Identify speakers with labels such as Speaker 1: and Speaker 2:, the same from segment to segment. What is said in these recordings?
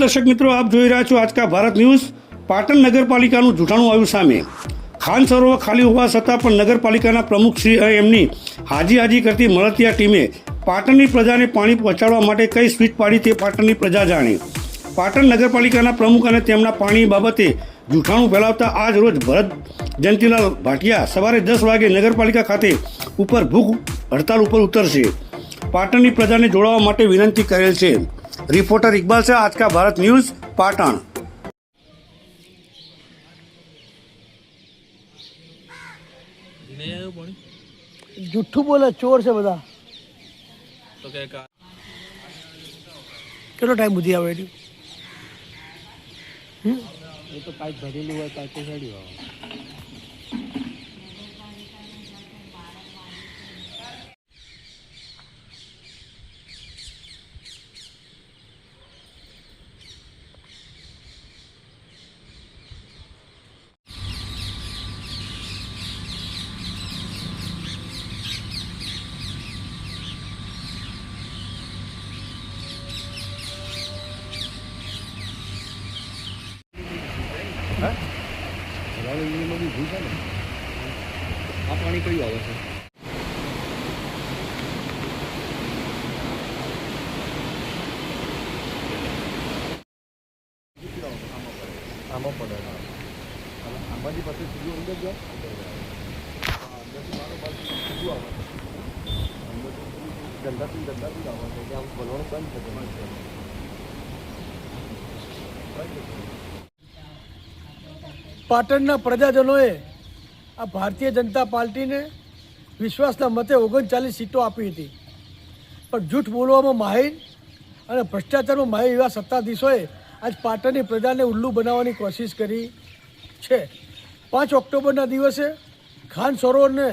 Speaker 1: દર્શક મિત્રો, આપ જોઈ રહ્યા છો આજકા ભારત ન્યૂઝ. પાટણ નગરપાલિકાનું જૂઠાણું આવ્યું સામે. ખાન સરોવર ખાલી હોવા છતાં પણ નગરપાલિકાના પ્રમુખ શ્રી એમની હાજી હાજી કરતી મળતિયા ટીમે પાટણની પ્રજાને પાણી પહોંચાડવા માટે કઈ સ્વીચ પાડી તે પાટણની પ્રજા જાણે. પાટણ નગરપાલિકાના પ્રમુખ અને તેમના પાણી બાબતે જૂઠાણું ફેલાવતા આજ રોજ ભરત જયંતિલાલ ભાટિયા સવારે દસ વાગે નગરપાલિકા ખાતે ઉપર ભૂખ હડતાલ ઉપર ઉતરશે. પાટણની પ્રજાને જોડાવા માટે વિનંતી કરેલ છે. રિપોર્ટર ઇકબાલ શાહ આજકા ભારત ન્યૂઝ પાટણ
Speaker 2: નહીં આવ્યું પાણી
Speaker 3: જુઠ્ઠું બોલે ચોર છે બધા
Speaker 2: તો કે કા
Speaker 3: કેટલો ટાઈમ સુધી આવે એની
Speaker 2: એ તો પાઇપ ભરેલું હોય પાઇપ ચડ્યું આવે આ પાણી કયું આવે છે? આમાં પડે આમાંથી પછી સીધું અંદર જાય? અંદરથી મારો બાજુ સીધું આવે. ગંદાથી ગંદાથી આવે. છે એટલે આમ બોલવાનું બંધ છે.
Speaker 3: પાટણના પ્રજાજનોએ આ ભારતીય જનતા પાર્ટીને વિશ્વાસના મતે ઓગણચાલીસ સીટો આપી હતી. પણ જૂઠ બોલવામાં માહિર અને ભ્રષ્ટાચારમાં માહિર એવા સત્તાધીશોએ આજ પાટણની પ્રજાને ઉલ્લુ બનાવવાની કોશિશ કરી છે. પાંચ ઓક્ટોબરના દિવસે ખાન સરોવરને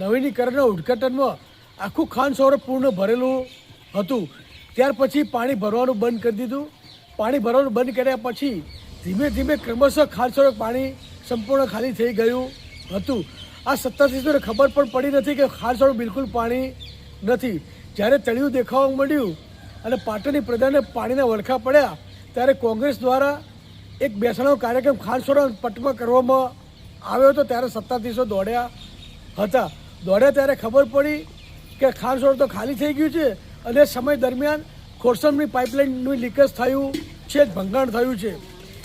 Speaker 3: નવીનીકરણના ઉદ્ઘાટનમાં આખું ખાન સરોવર પૂર્ણ ભરેલું હતું. ત્યાર પછી પાણી ભરવાનું બંધ કરી દીધું. પાણી ભરવાનું બંધ કર્યા પછી ધીમે ધીમે ક્રમશઃ સરોવર પાણી સંપૂર્ણ ખાલી થઈ ગયું હતું. આ સત્તાધીશોને ખબર પણ પડી નથી કે સરોવર બિલકુલ પાણી નથી. જ્યારે તળિયું દેખાવા મળ્યું અને પાટણની પ્રજાને પાણીના વળખા પડ્યા, ત્યારે કોંગ્રેસ દ્વારા એક બેસણાનો કાર્યક્રમ સરોવર પટમાં કરવામાં આવ્યો હતો, ત્યારે સત્તાધીશો દોડ્યા હતા. દોડ્યા ત્યારે ખબર પડી કે ખાન સરોવર તો ખાલી થઈ ગયું છે અને સમય દરમિયાન ખોરસમની પાઇપલાઇનનું લીકેજ થયું છે, ભંગાણ થયું છે.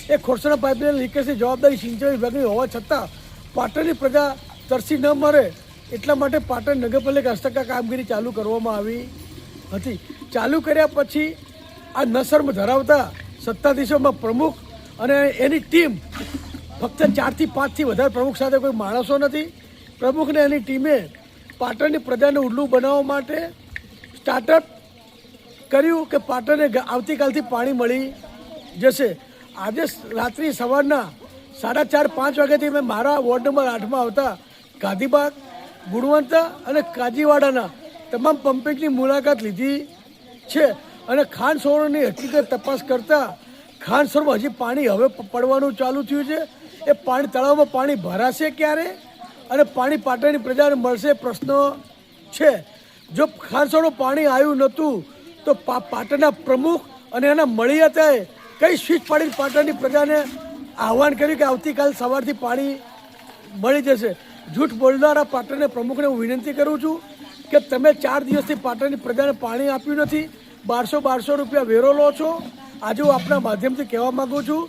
Speaker 3: એ ખોરસણા પાઇપલાઇન લીકેજની જવાબદારી સિંચાઈ વિભાગની હોવા છતાં પાટણની પ્રજા તરસી ન મરે એટલા માટે પાટણ નગરપાલિકા હસ્તકા કામગીરી ચાલુ કરવામાં આવી હતી. ચાલુ કર્યા પછી આ નસર્મ ધરાવતા સત્તાધીશોમાં પ્રમુખ અને એની ટીમ ફક્ત ચારથી પાંચથી વધારે પ્રમુખ સાથે કોઈ માણસો નથી. પ્રમુખને એની ટીમે પાટણની પ્રજાને ઉલ્લુ બનાવવા માટે સ્ટાર્ટઅપ કર્યું કે પાટણને આવતીકાલથી પાણી મળી જશે. આજે રાત્રિ સવારના સાડા ચાર, પાંચ વાગ્યાથી મેં મારા વોર્ડ નંબર આઠમાં આવતા ગાંધીબાગ, ગુણવંતા અને કાજીવાડાના તમામ પંપિંગની મુલાકાત લીધી છે અને ખાન સરોવરની હકીકત તપાસ કરતાં ખાન સરોવર હજી પાણી હવે પડવાનું ચાલુ થયું છે. એ પાણી તળાવમાં પાણી ભરાશે ક્યારે? અને પાણી પાટણની પ્રજાને મળશે પ્રશ્નો છે. જો ખાન પાણી આવ્યું નહોતું તો પાટણના પ્રમુખ અને એના મળિયાતાએ કઈ સ્વીચ પાડીને પાટણની પ્રજાને આહવાન કર્યું કે આવતીકાલ સવારથી પાણી મળી જશે? જૂઠ બોલનારા પાટણના પ્રમુખને હું વિનંતી કરું છું કે તમે ચાર દિવસથી પાટણની પ્રજાને પાણી આપ્યું નથી. બારસો બારસો રૂપિયા વેરો લો છો. આજે હું આપના માધ્યમથી કહેવા માગું છું,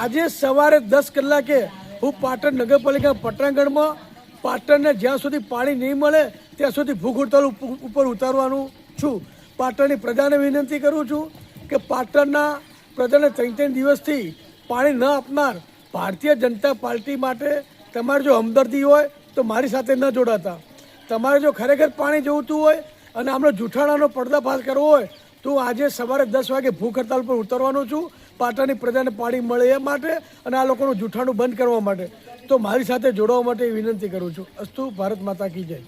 Speaker 3: આજે સવારે દસ કલાકે હું પાટણ નગરપાલિકા પટાંગણમાં પાટણને જ્યાં સુધી પાણી નહીં મળે, ત્યાં સુધી ભૂખ હડતાલ ઉપર ઉતારવાનું છું. પાટણની પ્રજાને વિનંતી કરું છું કે પાટણના પ્રજાને ત્રણ ત્રણ દિવસથી પાણી ન આપનાર ભારતીય જનતા પાર્ટી માટે તમારે જો હમદર્દી હોય તો મારી સાથે ન જોડાતા. તમારે જો ખરેખર પાણી જોઈતું હોય અને આમનો જૂઠાણાનો પડદાફાશ કરવો હોય, તો આજે સવારે દસ વાગે ભૂખ હડતાલ પર ઉતરવાનો છું, પાટણની પ્રજાને પાણી મળે એ માટે અને આ લોકોનું જૂઠાણું બંધ કરવા માટે. તો મારી સાથે જોડાવા માટે વિનંતી કરું છું. અસ્તુ ભારત માતા કી જય.